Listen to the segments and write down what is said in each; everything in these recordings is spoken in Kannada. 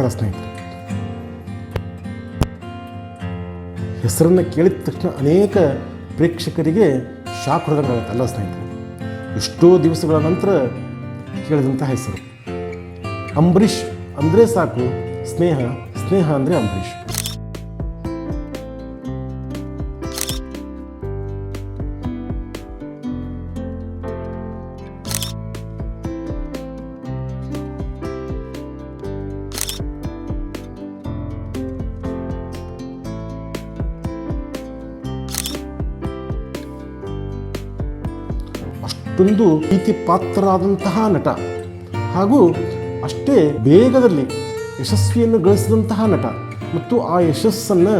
ನಮಸ್ಕಾರ ಸ್ನೇಹಿತರೆ. ಹೆಸರನ್ನು ಕೇಳಿದ ತಕ್ಷಣ ಅನೇಕ ಪ್ರೇಕ್ಷಕರಿಗೆ ಶಾಕ್ ಹೊಡೆದಂಗಾಗುತ್ತೆ ಅಲ್ಲ ಸ್ನೇಹಿತರೆ? ಎಷ್ಟೋ ದಿವಸಗಳ ನಂತರ ಕೇಳಿದಂತಹ ಹೆಸರು. ಅಂಬರೀಷ್ ಅಂದರೆ ಸಾಕು, ಸ್ನೇಹ ಸ್ನೇಹ ಅಂದರೆ ಅಂಬರೀಷ್. ಅಷ್ಟೊಂದು ಪ್ರೀತಿ ಪಾತ್ರರಾದಂತಹ ನಟ. ಹಾಗೂ ಅಷ್ಟೇ ಬೇಗದಲ್ಲಿ ಯಶಸ್ವಿಯನ್ನು ಗಳಿಸಿದಂತಹ ನಟ. ಮತ್ತು ಆ ಯಶಸ್ಸನ್ನು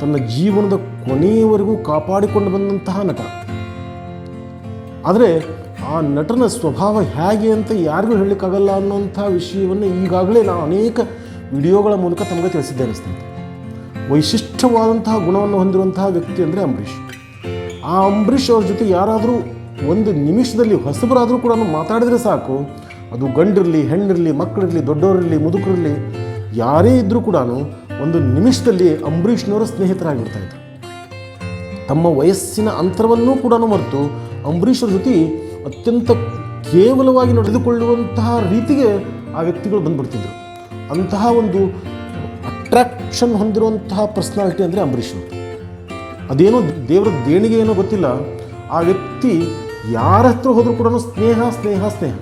ತನ್ನ ಜೀವನದ ಕೊನೆಯವರೆಗೂ ಕಾಪಾಡಿಕೊಂಡು ಬಂದಂತಹ ನಟ. ಆದರೆ ಆ ನಟನ ಸ್ವಭಾವ ಹೇಗೆ ಅಂತ ಯಾರಿಗೂ ಹೇಳಲಿಕ್ಕಾಗಲ್ಲ ಅನ್ನೋಂಥ ವಿಷಯವನ್ನು ಈಗಾಗಲೇ ನಾನು ಅನೇಕ ವಿಡಿಯೋಗಳ ಮೂಲಕ ತಮಗೆ ತಿಳಿಸಿದ್ದೇನೆ ಸ್ನೇಹಿತರೆ ವೈಶಿಷ್ಟ್ಯವಾದಂತಹ ಗುಣವನ್ನು ಹೊಂದಿರುವಂತಹ ವ್ಯಕ್ತಿ ಅಂದರೆ ಅಂಬರೀಷ್. ಆ ಅಂಬರೀಷ್ ಅವ್ರ ಜೊತೆ ಯಾರಾದರೂ ಒಂದು ನಿಮಿಷದಲ್ಲಿ ಹೊಸಬರಾದರೂ ಕೂಡ ಮಾತಾಡಿದರೆ ಸಾಕು. ಅದು ಗಂಡಿರಲಿ, ಹೆಣ್ಣಿರಲಿ, ಮಕ್ಕಳಿರಲಿ ದೊಡ್ಡವರಿರಲಿ ಮುದುಕರಿರಲಿ, ಯಾರೇ ಇದ್ದರೂ ಕೂಡ ಒಂದು ನಿಮಿಷದಲ್ಲಿ ಅಂಬರೀಷ್ನವರ ಸ್ನೇಹಿತರಾಗಿರ್ತಾ ಇದ್ರು ತಮ್ಮ ವಯಸ್ಸಿನ ಅಂತರವನ್ನೂ ಕೂಡ ಮರೆತು ಅಂಬರೀಷರ ಜೊತೆ ಅತ್ಯಂತ ಕೇವಲವಾಗಿ ನಡೆದುಕೊಳ್ಳುವಂತಹ ರೀತಿಗೆ ಆ ವ್ಯಕ್ತಿಗಳು ಬಂದುಬಿಡ್ತಿದ್ರು. ಅಂತಹ ಒಂದು ಅಟ್ರಾಕ್ಷನ್ ಹೊಂದಿರುವಂತಹ ಪರ್ಸ್ನಾಲಿಟಿ ಅಂದರೆ ಅಂಬರೀಷ್ ಅದೇನೋ ದೇವರ ದೇಣಿಗೆ ಏನೋ ಗೊತ್ತಿಲ್ಲ. ಆ ವ್ಯಕ್ತಿ ಯಾರ ಹತ್ರ ಹೋದರೂ ಕೂಡ ಸ್ನೇಹ ಸ್ನೇಹ ಸ್ನೇಹ.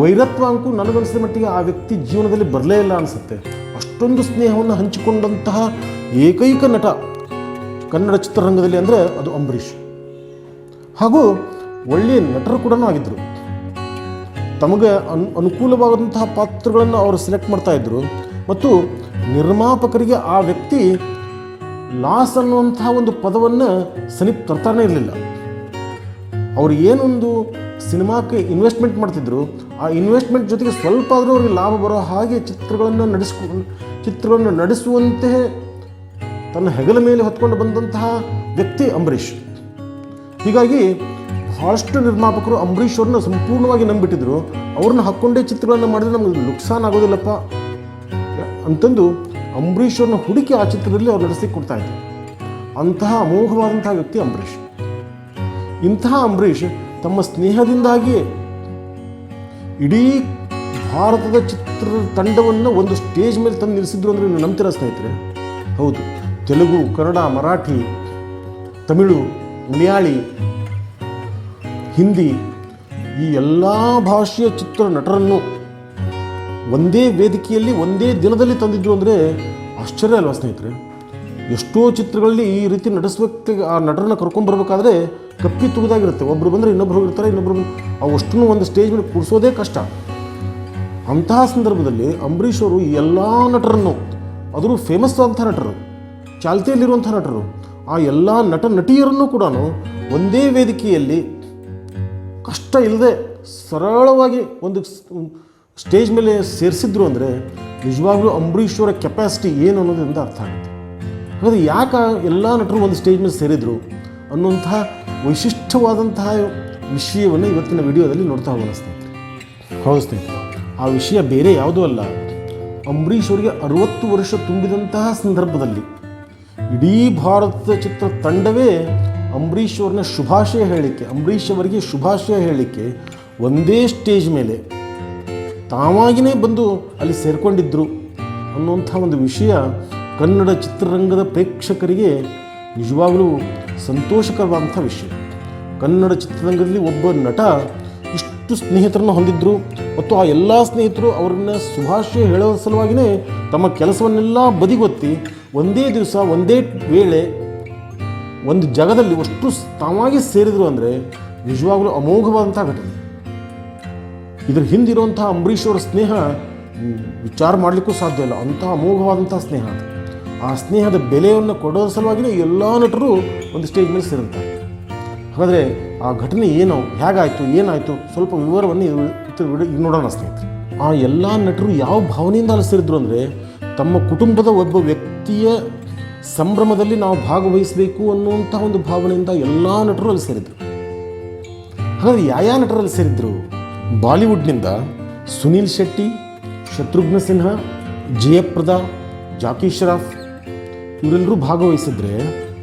ವೈರತ್ವ ಅಂಕು ನನಗನ್ಸಿದ ಮಟ್ಟಿಗೆ ಆ ವ್ಯಕ್ತಿ ಜೀವನದಲ್ಲಿ ಬರಲೇ ಇಲ್ಲ ಅನಿಸುತ್ತೆ. ಅಷ್ಟೊಂದು ಸ್ನೇಹವನ್ನು ಹಂಚಿಕೊಂಡಂತಹ ಏಕೈಕ ನಟ ಕನ್ನಡ ಚಿತ್ರರಂಗದಲ್ಲಿ ಅಂದರೆ ಅದು ಅಂಬರೀಷ್. ಹಾಗೂ ಒಳ್ಳೆಯ ನಟರು ಕೂಡ ಆಗಿದ್ದರು ತಮಗೆ ಅನ್, ಅನುಕೂಲವಾದಂತಹ ಪಾತ್ರಗಳನ್ನು ಅವರು ಸೆಲೆಕ್ಟ್ ಮಾಡ್ತಾ ಇದ್ದರು ಮತ್ತು ನಿರ್ಮಾಪಕರಿಗೆ ಆ ವ್ಯಕ್ತಿ ಲಾಸ್ ಅನ್ನುವಂತಹ ಒಂದು ಪದವನ್ನು ಸನಿಪ್ ತರ್ತಾನೆ ಇರಲಿಲ್ಲ. ಅವರು ಏನೊಂದು ಸಿನಿಮಾಕ್ಕೆ ಇನ್ವೆಸ್ಟ್ಮೆಂಟ್ ಮಾಡ್ತಿದ್ರು, ಆ ಇನ್ವೆಸ್ಟ್ಮೆಂಟ್ ಜೊತೆಗೆ ಸ್ವಲ್ಪ ಆದರೂ ಅವ್ರಿಗೆ ಲಾಭ ಬರೋ ಹಾಗೆ ಚಿತ್ರಗಳನ್ನು ನಡೆಸ್ಕೊ, ಚಿತ್ರಗಳನ್ನು ನಡೆಸುವಂತೆ ತನ್ನ ಹೆಗಲ ಮೇಲೆ ಹೊತ್ಕೊಂಡು ಬಂದಂತಹ ವ್ಯಕ್ತಿ ಅಂಬರೀಷ್. ಹೀಗಾಗಿ ಬಹಳಷ್ಟು ನಿರ್ಮಾಪಕರು ಅಂಬರೀಷ್ ಅವ್ರನ್ನ ಸಂಪೂರ್ಣವಾಗಿ ನಂಬಿಟ್ಟಿದ್ರು. ಅವ್ರನ್ನ ಹಾಕ್ಕೊಂಡೇ ಚಿತ್ರಗಳನ್ನು ಮಾಡಿದ್ರೆ ನಮಗೆ ನುಕ್ಸಾನ್ ಆಗೋದಿಲ್ಲಪ್ಪ ಅಂತಂದು ಅಂಬರೀಷ್ ಅವ್ರನ್ನ ಹುಡುಕಿ ಆ ಚಿತ್ರದಲ್ಲಿ ಅವ್ರು ನಡೆಸಿ ಕೊಡ್ತಾ ಇದ್ರು. ಅಂತಹ ಅಮೋಘವಾದಂತಹ ವ್ಯಕ್ತಿ ಅಂಬರೀಷ್. ಇಂತಹ ಅಂಬರೀಷ್ ತಮ್ಮ ಸ್ನೇಹದಿಂದಾಗಿಯೇ ಇಡೀ ಭಾರತದ ಚಿತ್ರ ತಂಡವನ್ನು ಒಂದು ಸ್ಟೇಜ್ ಮೇಲೆ ತಂದು ನಿಲ್ಲಿಸಿದ್ರು ಅಂದರೆ ನೀವು ನಂಬ್ತೀರ ಸ್ನೇಹಿತರೆ? ಹೌದು. ತೆಲುಗು, ಕನ್ನಡ, ಮರಾಠಿ, ತಮಿಳು ಮಲಯಾಳಿ ಹಿಂದಿ ಈ ಎಲ್ಲ ಭಾಷೆಯ ಚಿತ್ರ ನಟರನ್ನು ಒಂದೇ ವೇದಿಕೆಯಲ್ಲಿ, ಒಂದೇ ದಿನದಲ್ಲಿ ತಂದಿದ್ರು ಅಂದರೆ ಆಶ್ಚರ್ಯ ಅಲ್ವಾ ಸ್ನೇಹಿತರೆ? ಎಷ್ಟೋ ಚಿತ್ರಗಳಲ್ಲಿ ಈ ರೀತಿ ನಡೆಸಬೇಕು ಆ ನಟರನ್ನ ಕರ್ಕೊಂಡ್ಬರ್ಬೇಕಾದ್ರೆ ಕಪ್ಪಿ ತುಗಿದಾಗಿರುತ್ತೆ. ಒಬ್ಬರು ಬಂದರೆ ಇನ್ನೊಬ್ರು ಹೋಗಿರ್ತಾರೆ, ಇನ್ನೊಬ್ರು ಅವಷ್ಟನ್ನು ಒಂದು ಸ್ಟೇಜ್ ಮೇಲೆ ಕೂರಿಸೋದೇ ಕಷ್ಟ. ಅಂತಹ ಸಂದರ್ಭದಲ್ಲಿ ಅಂಬರೀಷ್ ಅವರು ಎಲ್ಲ ನಟರನ್ನು, ಅದರೂ ಫೇಮಸ್ ಆದಂಥ ನಟರು, ಚಾಲ್ತಿಯಲ್ಲಿರುವಂಥ ನಟರು, ಆ ಎಲ್ಲ ನಟ ನಟಿಯರನ್ನು ಕೂಡ ಒಂದೇ ವೇದಿಕೆಯಲ್ಲಿ ಕಷ್ಟ ಇಲ್ಲದೆ ಸರಳವಾಗಿ ಒಂದು ಸ್ಟೇಜ್ ಮೇಲೆ ಸೇರಿಸಿದ್ರು ಅಂದರೆ ನಿಜವಾಗ್ಲೂ ಅಂಬರೀಷ್ ಅವರ ಕೆಪಾಸಿಟಿ ಏನು ಅನ್ನೋದರಿಂದ ಅರ್ಥ ಆಗುತ್ತೆ. ಹಾಗಾದರೆ ಯಾಕೆ ಎಲ್ಲ ನಟರು ಒಂದು ಸ್ಟೇಜ್ ಮೇಲೆ ಸೇರಿದ್ರು ಅನ್ನುವಂತಹ ವೈಶಿಷ್ಟ್ಯವಾದಂತಹ ವಿಷಯವನ್ನು ಇವತ್ತಿನ ವಿಡಿಯೋದಲ್ಲಿ ನೋಡ್ತಾ ಹೋಗೋಣ ಸ್ನೇಹಿತರೆ, ಆ ವಿಷಯ ಬೇರೆ ಯಾವುದೂ ಅಲ್ಲ. ಅಂಬರೀಷ್ ಅವರಿಗೆ ಅರುವತ್ತು ವರ್ಷ ತುಂಬಿದಂತಹ ಸಂದರ್ಭದಲ್ಲಿ ಇಡೀ ಭಾರತ ಚಿತ್ರ ತಂಡವೇ ಅಂಬರೀಷ್ ಅವ್ರನ್ನ ಶುಭಾಶಯ ಹೇಳಲಿಕ್ಕೆ, ಅಂಬರೀಷ್ ಅವರಿಗೆ ಶುಭಾಶಯ ಹೇಳಲಿಕ್ಕೆ ಒಂದೇ ಸ್ಟೇಜ್ ಮೇಲೆ ತಾವಾಗಿಯೇ ಬಂದು ಅಲ್ಲಿ ಸೇರಿಕೊಂಡಿದ್ದರು ಅನ್ನುವಂಥ ಒಂದು ವಿಷಯ ಕನ್ನಡ ಚಿತ್ರರಂಗದ ಪ್ರೇಕ್ಷಕರಿಗೆ ನಿಜವಾಗಲೂ ಸಂತೋಷಕರವಾದಂಥ ವಿಷಯ. ಕನ್ನಡ ಚಿತ್ರರಂಗದಲ್ಲಿ ಒಬ್ಬ ನಟ ಇಷ್ಟು ಸ್ನೇಹಿತರನ್ನು ಹೊಂದಿದ್ದರು ಮತ್ತು ಆ ಎಲ್ಲ ಸ್ನೇಹಿತರು ಅವರನ್ನ ಶುಭಾಶಯ ಹೇಳೋ ಸಲುವಾಗಿಯೇ ತಮ್ಮ ಕೆಲಸವನ್ನೆಲ್ಲ ಬದಿಗೊತ್ತಿ ಒಂದೇ ದಿವಸ, ಒಂದೇ ವೇಳೆ ಒಂದು ಜಾಗದಲ್ಲಿ ಅಷ್ಟು ತಾವಾಗಿ ಸೇರಿದರು ಅಂದರೆ ನಿಜವಾಗಲೂ ಅಮೋಘವಾದಂಥ ಘಟನೆ. ಇದ್ರ ಹಿಂದಿರುವಂತಹ ಅಂಬರೀಷ್ ಅವರ ಸ್ನೇಹ ವಿಚಾರ ಮಾಡಲಿಕ್ಕೂ ಸಾಧ್ಯ ಇಲ್ಲ. ಅಂತಹ ಅಮೋಘವಾದಂಥ ಸ್ನೇಹ ಅದು. ಆ ಸ್ನೇಹದ ಬೆಲೆಯನ್ನು ಕೊಡೋ ಸಲುವಾಗಿಯೇ ಎಲ್ಲ ನಟರು ಒಂದು ಸ್ಟೇಜ್ ಮೇಲೆ ಸೇರಿರ್ತಾರೆ. ಹಾಗಾದರೆ ಆ ಘಟನೆ ಏನು, ಹೇಗಾಯಿತು, ಏನಾಯಿತು ಸ್ವಲ್ಪ ವಿವರವನ್ನು ಇದು- ನೋಡೋಣ ಸ್ನೇಹಿತರೆ. ಆ ಎಲ್ಲ ನಟರು ಯಾವ ಭಾವನೆಯಿಂದ ಸೇರಿದ್ರು ಅಂದರೆ ತಮ್ಮ ಕುಟುಂಬದ ಒಬ್ಬ ವ್ಯಕ್ತಿಯ ಸಂಭ್ರಮದಲ್ಲಿ ನಾವು ಭಾಗವಹಿಸಬೇಕು ಅನ್ನುವಂಥ ಒಂದು ಭಾವನೆಯಿಂದ ಎಲ್ಲ ನಟರು ಅಲ್ಲಿ ಸೇರಿದ್ರು. ಹಾಗಾದ್ರೆ ಯಾವ ನಟರಲ್ಲಿ ಸೇರಿದ್ರು? ಬಾಲಿವುಡ್ನಿಂದ ಸುನೀಲ್ ಶೆಟ್ಟಿ, ಶತ್ರುಘ್ನ ಸಿನ್ಹಾ, ಜಯಪ್ರದ, ಜಾಕಿ ಶ್ರಾಫ್ ಇವರೆಲ್ಲರೂ ಭಾಗವಹಿಸಿದ್ರೆ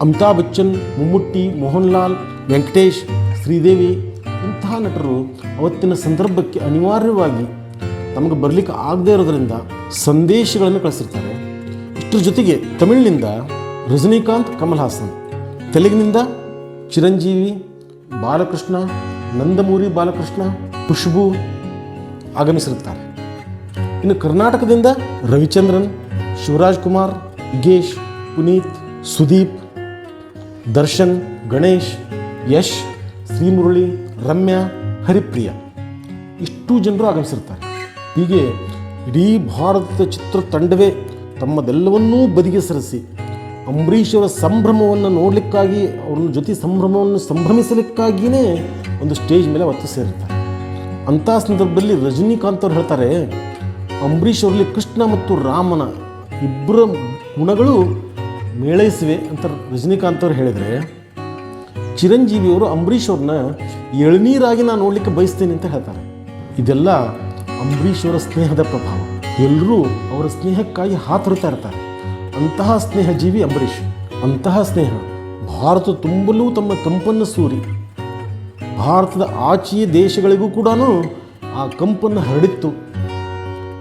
ಅಮಿತಾಬ್ ಬಚ್ಚನ್ ಮಮ್ಮುಟ್ಟಿ ಮೋಹನ್ ಲಾಲ್ ವೆಂಕಟೇಶ್, ಶ್ರೀದೇವಿ, ಇಂತಹ ನಟರು ಅವತ್ತಿನ ಸಂದರ್ಭಕ್ಕೆ ಅನಿವಾರ್ಯವಾಗಿ ತಮಗೆ ಬರಲಿಕ್ಕೆ ಆಗದೇ ಇರೋದರಿಂದ ಸಂದೇಶಗಳನ್ನು ಕಳಿಸಿರ್ತಾರೆ. ಇಷ್ಟರ ಜೊತೆಗೆ ತಮಿಳಿನಿಂದ ರಜನಿಕಾಂತ್, ಕಮಲ್ ಹಾಸನ್, ತೆಲುಗಿನಿಂದ ಚಿರಂಜೀವಿ, ಬಾಲಕೃಷ್ಣ, ನಂದಮೂರಿ ಬಾಲಕೃಷ್ಣ, ಖುಷ್ಬು ಆಗಮಿಸಿರುತ್ತಾರೆ. ಇನ್ನು ಕರ್ನಾಟಕದಿಂದ ರವಿಚಂದ್ರನ್, ಶಿವರಾಜ್ ಕುಮಾರ್, ಯೋಗೇಶ್ ಪುನೀತ್, ಸುದೀಪ್, ದರ್ಶನ್, ಗಣೇಶ್, ಯಶ್, ಶ್ರೀಮುರಳಿ, ರಮ್ಯಾ, ಹರಿಪ್ರಿಯ. ಇಷ್ಟು ಜನರು ಆಗಮಿಸಿರ್ತಾರೆ. ಹೀಗೆ ಇಡೀ ಭಾರತದ ಚಿತ್ರ ತಂಡವೇ ತಮ್ಮದೆಲ್ಲವನ್ನೂ ಬದಿಗೆ ಸರಿಸಿ ಅಂಬರೀಷರ ಸಂಭ್ರಮವನ್ನು ನೋಡಲಿಕ್ಕಾಗಿ ಅವ್ರ ಜೊತೆ ಸಂಭ್ರಮವನ್ನು ಸಂಭ್ರಮಿಸಲಿಕ್ಕಾಗಿಯೇ ಒಂದು ಸ್ಟೇಜ್ ಮೇಲೆ ಒತ್ತು ಸೇರಿರ್ತಾರೆ. ಅಂಥ ಸಂದರ್ಭದಲ್ಲಿ ರಜನಿಕಾಂತ್ ಅವ್ರು ಹೇಳ್ತಾರೆ, ಅಂಬರೀಷ್ ಅವರಲ್ಲಿ ಕೃಷ್ಣ ಮತ್ತು ರಾಮನ ಇಬ್ಬರ ಗುಣಗಳು ಮೇಳೈಸಿವೆ ಅಂತ ರಜನಿಕಾಂತ್ ಅವ್ರು ಹೇಳಿದರೆ ಚಿರಂಜೀವಿಯವರು ಅಂಬರೀಷ್ ಅವ್ರನ್ನ ಎಳನೀರಾಗಿ ನಾನು ನೋಡಲಿಕ್ಕೆ ಬಯಸ್ತೀನಿ ಅಂತ ಹೇಳ್ತಾರೆ. ಇದೆಲ್ಲ ಅಂಬರೀಷ್ ಅವರ ಸ್ನೇಹದ ಪ್ರಭಾವ. ಎಲ್ಲರೂ ಅವರ ಸ್ನೇಹಕ್ಕಾಗಿ ಹಾತೊರಿತಾ ಇರ್ತಾರೆ. ಅಂತಹ ಸ್ನೇಹ ಜೀವಿ ಅಂಬರೀಷ್. ಅಂತಹ ಸ್ನೇಹ ಭಾರತ ತುಂಬಲೂ ತಮ್ಮ ಕಂಪನ್ನು ಸೂರಿ. ಭಾರತದ ಆಚೆಯ ದೇಶಗಳಿಗೂ ಕೂಡ ಆ ಕಂಪನ್ನು ಹರಡಿತ್ತು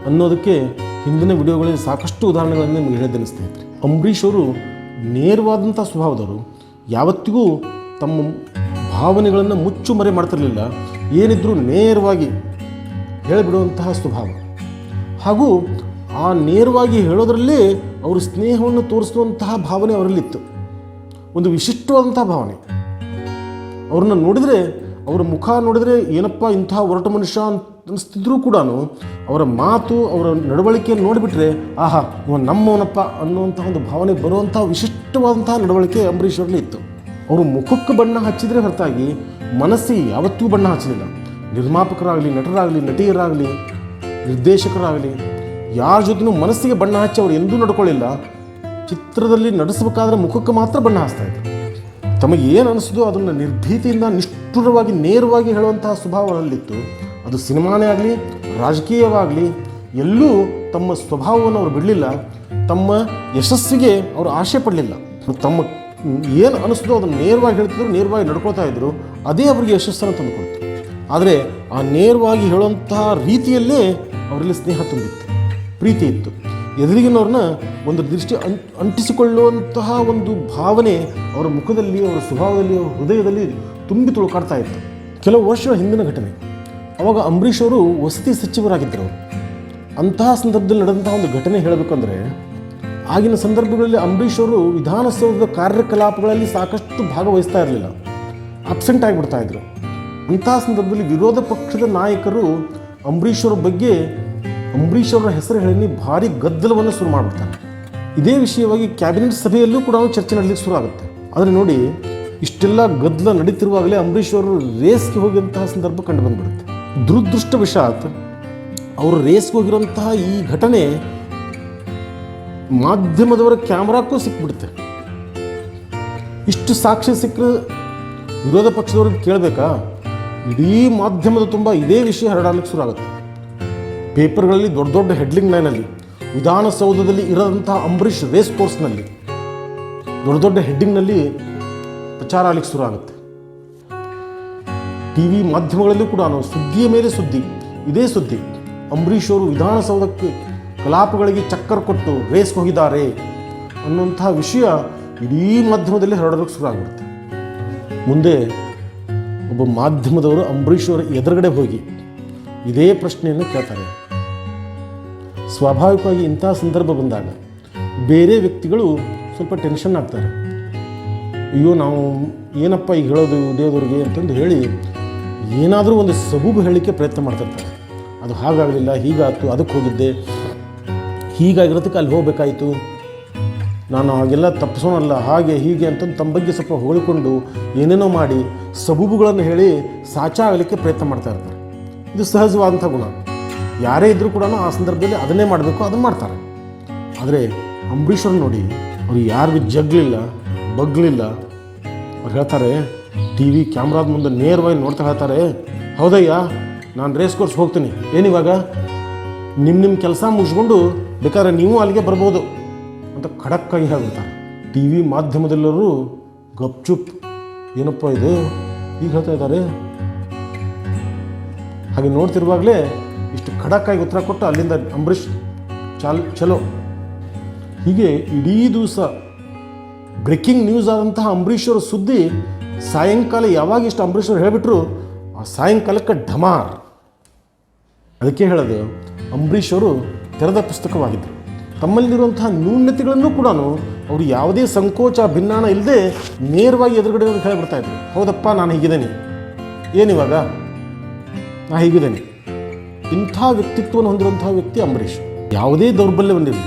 ಅನ್ನೋದಕ್ಕೆ ಹಿಂದಿನ ವಿಡಿಯೋಗಳಲ್ಲಿ ಸಾಕಷ್ಟು ಉದಾಹರಣೆಗಳನ್ನು ನಿಮಗೆ ಹೇಳಿದ್ದೇನೆ ಸ್ನೇಹಿತರೆ. ಅಂಬರೀಷ್ ಅವರು ನೇರವಾದಂಥ ಸ್ವಭಾವದವರು, ಯಾವತ್ತಿಗೂ ತಮ್ಮ ಭಾವನೆಗಳನ್ನು ಮುಚ್ಚು ಮರೆ ಮಾಡ್ತಿರಲಿಲ್ಲ. ಏನಿದ್ರೂ ನೇರವಾಗಿ ಹೇಳಿಬಿಡುವಂತಹ ಸ್ವಭಾವ. ಹಾಗೂ ಆ ನೇರವಾಗಿ ಹೇಳೋದರಲ್ಲೇ ಅವರ ಸ್ನೇಹವನ್ನು ತೋರಿಸುವಂತಹ ಭಾವನೆ ಅವರಲ್ಲಿತ್ತು. ಒಂದು ವಿಶಿಷ್ಟವಾದಂತಹ ಭಾವನೆ. ಅವ್ರನ್ನ ನೋಡಿದರೆ ಅವರ ಮುಖ ನೋಡಿದರೆ ಏನಪ್ಪ ಇಂಥ ಹೊರಟ ಮನುಷ್ಯ ಅಂತ ಅನಿಸ್ತಿದ್ರೂ ಕೂಡ ಅವರ ಮಾತು, ಅವರ ನಡವಳಿಕೆಯನ್ನು ನೋಡಿಬಿಟ್ರೆ, ಆಹಾ, ಇವ ನಮ್ಮವನಪ್ಪ ಅನ್ನುವಂಥ ಒಂದು ಭಾವನೆ ಬರುವಂಥ ವಿಶಿಷ್ಟವಾದಂತಹ ನಡವಳಿಕೆ ಅಂಬರೀಷ್ ಅವರಲ್ಲಿ ಇತ್ತು. ಅವರು ಮುಖಕ್ಕೆ ಬಣ್ಣ ಹಚ್ಚಿದರೆ ಹೊರತಾಗಿ ಮನಸ್ಸಿಗೆ ಯಾವತ್ತೂ ಬಣ್ಣ ಹಚ್ಚಲಿಲ್ಲ ನಿರ್ಮಾಪಕರಾಗಲಿ, ನಟರಾಗಲಿ, ನಟಿಯರಾಗಲಿ, ನಿರ್ದೇಶಕರಾಗಲಿ, ಯಾರ ಜೊತೆನೂ ಮನಸ್ಸಿಗೆ ಬಣ್ಣ ಹಚ್ಚಿ ಅವ್ರು ಎಂದೂ ನಡ್ಕೊಳ್ಳಿಲ್ಲ. ಚಿತ್ರದಲ್ಲಿ ನಡೆಸಬೇಕಾದ್ರೆ ಮುಖಕ್ಕೆ ಮಾತ್ರ ಬಣ್ಣ ಹಚ್ತಾ ಇದ್ರು. ತಮಗೆ ಏನು ಅನಿಸಿದೋ ಅದನ್ನು ನಿರ್ಭೀತಿಯಿಂದ ನಿಷ್ಠುರವಾಗಿ, ನೇರವಾಗಿ ಹೇಳುವಂತಹ ಸ್ವಭಾವ ಅವರಲ್ಲಿತ್ತು ಅದು ಸಿನಿಮಾನೇ ಆಗಲಿ, ರಾಜಕೀಯವಾಗಲಿ, ಎಲ್ಲೂ ತಮ್ಮ ಸ್ವಭಾವವನ್ನು ಅವರು ಬಿಡಲಿಲ್ಲ. ತಮ್ಮ ಯಶಸ್ಸಿಗೆ ಅವರು ಆಶೆ ಪಡಲಿಲ್ಲ. ತಮ್ಮ ಏನು ಅನಿಸಿದೋ ಅದನ್ನು ನೇರವಾಗಿ ಹೇಳ್ತಿದ್ರು, ನೇರವಾಗಿ ನಡ್ಕೊಳ್ತಾ ಇದ್ರು, ಅದೇ ಅವರಿಗೆ ಯಶಸ್ಸನ್ನು ತಂದುಕೊಡ್ತು ಆದರೆ ಆ ನೇರವಾಗಿ ಹೇಳುವಂತಹ ರೀತಿಯಲ್ಲೇ ಅವರಲ್ಲಿ ಸ್ನೇಹ ತುಂಬಿತ್ತು. ಪ್ರೀತಿ ಇತ್ತು. ಎದುರಿಗಿನವ್ರನ್ನ ಒಂದು ದೃಷ್ಟಿ ಅಂ, ಅಂಟಿಸಿಕೊಳ್ಳುವಂತಹ ಒಂದು ಭಾವನೆ ಅವರ ಮುಖದಲ್ಲಿ ಅವರ ಸ್ವಭಾವದಲ್ಲಿ ಅವರ ಹೃದಯದಲ್ಲಿ ತುಂಬಿ ತುಳುಕಾಡ್ತಾ ಇತ್ತು. ಕೆಲವು ವರ್ಷ ಹಿಂದಿನ ಘಟನೆ. ಅವಾಗ ಅಂಬರೀಷ್ ಅವರು ವಸತಿ ಸಚಿವರಾಗಿದ್ದರು. ಅಂತಹ ಸಂದರ್ಭದಲ್ಲಿ ನಡೆದಂತಹ ಒಂದು ಘಟನೆ ಹೇಳಬೇಕಂದ್ರೆ, ಆಗಿನ ಸಂದರ್ಭಗಳಲ್ಲಿ ಅಂಬರೀಷ್ ಅವರು ವಿಧಾನಸೌಧದ ಕಾರ್ಯಕಲಾಪಗಳಲ್ಲಿ ಸಾಕಷ್ಟು ಭಾಗವಹಿಸ್ತಾ ಇರಲಿಲ್ಲ. ಅಬ್ಸೆಂಟ್ ಆಗಿಬಿಡ್ತಾ ಇದ್ರು. ಅಂತಹ ಸಂದರ್ಭದಲ್ಲಿ ವಿರೋಧ ಪಕ್ಷದ ನಾಯಕರು ಅಂಬರೀಷ್ ಅವರ ಬಗ್ಗೆ ಅಂಬರೀಷ್ ಅವರ ಹೆಸರು ಹೇಳಿ ಭಾರಿ ಗದ್ದಲವನ್ನು ಶುರು ಮಾಡಿಬಿಡ್ತಾರೆ. ಇದೇ ವಿಷಯವಾಗಿ ಕ್ಯಾಬಿನೆಟ್ ಸಭೆಯಲ್ಲೂ ಕೂಡ ಚರ್ಚೆ ನಡಲಿಕ್ಕೆ ಶುರು ಆಗುತ್ತೆ. ಆದರೆ ನೋಡಿ, ಇಷ್ಟೆಲ್ಲ ಗದ್ದಲ ನಡೀತಿರುವಾಗಲೇ ಅಂಬರೀಷ್ ಅವರು ರೇಸ್ಗೆ ಹೋಗಿದಂತಹ ಸಂದರ್ಭ ಕಂಡು ಬಂದ್ಬಿಡುತ್ತೆ. ದುರದೃಷ್ಟವಶಾತ್ ಅವರು ರೇಸ್ಗೆ ಹೋಗಿರುವಂತಹ ಈ ಘಟನೆ ಮಾಧ್ಯಮದವರ ಕ್ಯಾಮ್ರಾಕ್ಕೂ ಸಿಕ್ಬಿಡುತ್ತೆ. ಇಷ್ಟು ಸಾಕ್ಷಿ ಸಿಕ್ಕರೆ ವಿರೋಧ ಪಕ್ಷದವ್ರಿಗೆ ಕೇಳಬೇಕಾ? ಇಡೀ ಮಾಧ್ಯಮದ ತುಂಬ ಇದೇ ವಿಷಯ ಹರಡಲಿಕ್ಕೆ ಶುರು ಆಗುತ್ತೆ. ಪೇಪರ್ಗಳಲ್ಲಿ ದೊಡ್ಡ ದೊಡ್ಡ ಹೆಡ್ಲಿಂಗ್ ಲೈನಲ್ಲಿ ವಿಧಾನಸೌಧದಲ್ಲಿ ಇರದಂತಹ ಅಂಬರೀಷ್ ರೇಸ್ ಕೋರ್ಸ್ನಲ್ಲಿ ದೊಡ್ಡ ದೊಡ್ಡ ಹೆಡ್ಡಿಂಗ್ನಲ್ಲಿ ಪ್ರಚಾರ ಆಗಲಿಕ್ಕೆ ಶುರು ಆಗುತ್ತೆ ಟಿ ವಿ ಮಾಧ್ಯಮಗಳಲ್ಲೂ ಕೂಡ ಸುದ್ದಿಯ ಮೇಲೆ ಸುದ್ದಿ, ಇದೇ ಸುದ್ದಿ. ಅಂಬರೀಷ್ ಅವರು ವಿಧಾನಸೌಧಕ್ಕೆ ಕಲಾಪಗಳಿಗೆ ಚಕ್ಕರ್ ಕೊಟ್ಟು ರೇಸ್ ಹೋಗಿದ್ದಾರೆ ಅನ್ನುವಂತಹ ವಿಷಯ ಇಡೀ ಮಾಧ್ಯಮದಲ್ಲಿ ಹರಡೋಕ್ಕೆ ಶುರು ಆಗಿಬಿಡುತ್ತೆ ಮುಂದೆ ಒಬ್ಬ ಮಾಧ್ಯಮದವರು ಅಂಬರೀಷ್ ಅವರ ಎದುರುಗಡೆ ಹೋಗಿ ಇದೇ ಪ್ರಶ್ನೆಯನ್ನು ಕೇಳ್ತಾರೆ. ಸ್ವಾಭಾವಿಕವಾಗಿ ಇಂಥ ಸಂದರ್ಭ ಬಂದಾಗ ಬೇರೆ ವ್ಯಕ್ತಿಗಳು ಸ್ವಲ್ಪ ಟೆನ್ಷನ್ ಆಗ್ತಾರೆ. ಅಯ್ಯೋ, ನಾವು ಏನಪ್ಪ ಈಗ ಹೇಳೋದು ಹಿಡಿಯೋದವ್ರಿಗೆ ಅಂತಂದು ಹೇಳಿ ಏನಾದರೂ ಒಂದು ಸಬೂಬು ಹೇಳಲಿಕ್ಕೆ ಪ್ರಯತ್ನ ಮಾಡ್ತಿರ್ತಾರೆ. ಅದು ಹಾಗಾಗಲಿಲ್ಲ, ಹೀಗಾಯ್ತು, ಅದಕ್ಕೆ ಹೋಗಿದ್ದೆ. ಹೀಗಾಗಿರೋದಕ್ಕೆ ಅಲ್ಲಿ ಹೋಗಬೇಕಾಯಿತು. ನಾನು ಹಾಗೆಲ್ಲ ತಪ್ಪಿಸೋಣಲ್ಲ ಹಾಗೆ ಹೀಗೆ ಅಂತಂದು ತಮ್ಮ ಬಗ್ಗೆ ಸ್ವಲ್ಪ ಹೋಳಿಕೊಂಡು ಏನೇನೋ ಮಾಡಿ ಸಬೂಬುಗಳನ್ನು ಹೇಳಿ ಸಾಚಾ ಆಗಲಿಕ್ಕೆ ಪ್ರಯತ್ನ ಮಾಡ್ತಾ ಇರ್ತಾರೆ. ಇದು ಸಹಜವಾದಂಥ ಗುಣ. ಯಾರೇ ಇದ್ದರೂ ಕೂಡ ಆ ಸಂದರ್ಭದಲ್ಲಿ ಅದನ್ನೇ ಮಾಡಬೇಕು, ಅದನ್ನು ಮಾಡ್ತಾರೆ. ಆದರೆ ಅಂಬರೀಷವ್ರು ನೋಡಿ ಅವ್ರು ಯಾರಿಗೂ ಜಗ್ಲಿಲ್ಲ, ಬಗ್ಲಿಲ್ಲ, ಅವ್ರು ಹೇಳ್ತಾರೆ, ಟಿ ವಿ ಕ್ಯಾಮ್ರಾದ ಮುಂದೆ ನೇರವಾಗಿ ನೋಡ್ತಾ ಹೇಳ್ತಾರೆ, ಹೌದಯ್ಯ, ನಾನು ರೇಸ್ ಕೋರ್ಸ್ ಹೋಗ್ತೀನಿ. ಏನಿವಾಗ ನಿಮ್ಮ ನಿಮ್ಮ ಕೆಲಸ ಮುಗಿಸ್ಕೊಂಡು ಬೇಕಾದ್ರೆ ನೀವು ಅಲ್ಲಿಗೆ ಬರ್ಬೋದು ಅಂತ ಖಡಕ್ಕಾಗಿ ಹೇಳ್ಬಿಡ್ತಾರೆ. ಟಿ ವಿ ಮಾಧ್ಯಮದೆಲ್ಲರೂ ಗಪ್ಚುಪ್. ಏನಪ್ಪ ಇದು? ಈಗ ಹೇಳ್ತಾ ಇದ್ದಾರೆ ಹಾಗೆ ನೋಡ್ತಿರುವಾಗಲೇ ಇಷ್ಟು ಖಡಕ್ಕಾಗಿ ಉತ್ತರ ಕೊಟ್ಟು ಅಲ್ಲಿಂದ ಅಂಬರೀಷ್ ಚಾಲ್ ಚಲೋ. ಹೀಗೆ ಇಡೀ ದಿವಸ ಬ್ರೇಕಿಂಗ್ ನ್ಯೂಸ್ ಆದಂತಹ ಅಂಬರೀಷ್ ಅವರ ಸುದ್ದಿ ಸಾಯಂಕಾಲ ಯಾವಾಗ ಇಷ್ಟು ಅಂಬರೀಷ್ ಅವರು ಹೇಳಿಬಿಟ್ರು? ಆ ಸಾಯಂಕಾಲಕ್ಕೆ ಢಮಾರ್. ಅದಕ್ಕೆ ಹೇಳೋದು ಅಂಬರೀಷ್ ಅವರು ತೆರೆದ ಪುಸ್ತಕವಾಗಿದ್ದರು ತಮ್ಮಲ್ಲಿರುವಂತಹ ನ್ಯೂನ್ಯತೆಗಳನ್ನು ಕೂಡ ಅವರು ಯಾವುದೇ ಸಂಕೋಚ ಭಿನ್ನಾಣ ಇಲ್ಲದೆ ನೇರವಾಗಿ ಎದುರುಗಡೆ ಹೇಳಿಬಿಡ್ತಾ ಇದ್ರು. ಹೌದಪ್ಪ, ನಾನು ಹೀಗಿದ್ದೇನೆ. ಏನಿವಾಗ ನಾ ಹೀಗಿದ್ದೇನೆ. ಇಂಥ ವ್ಯಕ್ತಿತ್ವವನ್ನು ಹೊಂದಿರುವಂತಹ ವ್ಯಕ್ತಿ ಅಂಬರೀಷ್. ಯಾವುದೇ ದೌರ್ಬಲ್ಯ ಹೊಂದಿರಲಿ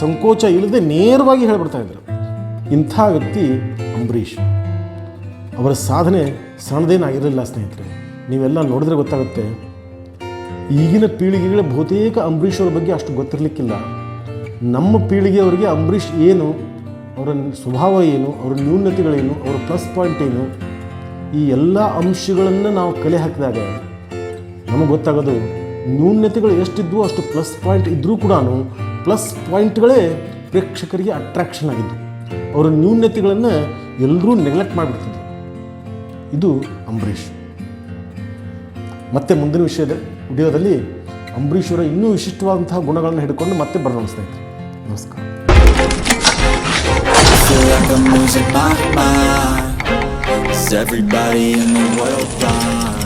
ಸಂಕೋಚ ಇಲ್ಲದೆ ನೇರವಾಗಿ ಹೇಳ್ಬಿಡ್ತಾ ಇದ್ದರು ಇಂಥ ವ್ಯಕ್ತಿ ಅಂಬರೀಷ್. ಅವರ ಸಾಧನೆ ಸಣ್ಣದೇನಾಗಿರಲಿಲ್ಲ ಸ್ನೇಹಿತರೆ. ನೀವೆಲ್ಲ ನೋಡಿದ್ರೆ ಗೊತ್ತಾಗುತ್ತೆ. ಈಗಿನ ಪೀಳಿಗೆಗಳ ಬಹುತೇಕ ಅಂಬರೀಷ್ ಅವರ ಬಗ್ಗೆ ಅಷ್ಟು ಗೊತ್ತಿರಲಿಕ್ಕಿಲ್ಲ. ನಮ್ಮ ಪೀಳಿಗೆಯವರಿಗೆ ಅಂಬರೀಷ್ ಏನು, ಅವರ ಸ್ವಭಾವ ಏನು, ಅವರ ನ್ಯೂನತೆಗಳೇನು, ಅವರ ಪ್ಲಸ್ ಪಾಯಿಂಟ್ ಏನು, ಈ ಎಲ್ಲ ಅಂಶಗಳನ್ನು ನಾವು ಕಲೆ ಹಾಕಿದಾಗ ನಮಗೆ ಗೊತ್ತಾಗೋದು ನ್ಯೂನ್ಯತೆಗಳು ಎಷ್ಟಿದ್ವು ಅಷ್ಟು ಪ್ಲಸ್ ಪಾಯಿಂಟ್ ಇದ್ದರೂ ಕೂಡ ಪ್ಲಸ್ ಪಾಯಿಂಟ್ಗಳೇ ಪ್ರೇಕ್ಷಕರಿಗೆ ಅಟ್ರಾಕ್ಷನ್ ಆಗಿದ್ದು ಅವರ ನ್ಯೂನ್ಯತೆಗಳನ್ನು ಎಲ್ಲರೂ ನೆಗ್ಲೆಕ್ಟ್ ಮಾಡಿಬಿಡ್ತಿದ್ರು. ಇದು ಅಂಬರೀಷ್. ಮತ್ತೆ ಮುಂದಿನ ವಿಷಯದ, ವಿಡಿಯೋದಲ್ಲಿ ಅಂಬರೀಷ್ ಅವರ ಇನ್ನೂ ವಿಶಿಷ್ಟವಾದಂತಹ ಗುಣಗಳನ್ನು ಹಿಡ್ಕೊಂಡು ಮತ್ತೆ ಬರೋಣ ನಮಸ್ಕಾರ. Everybody in the world?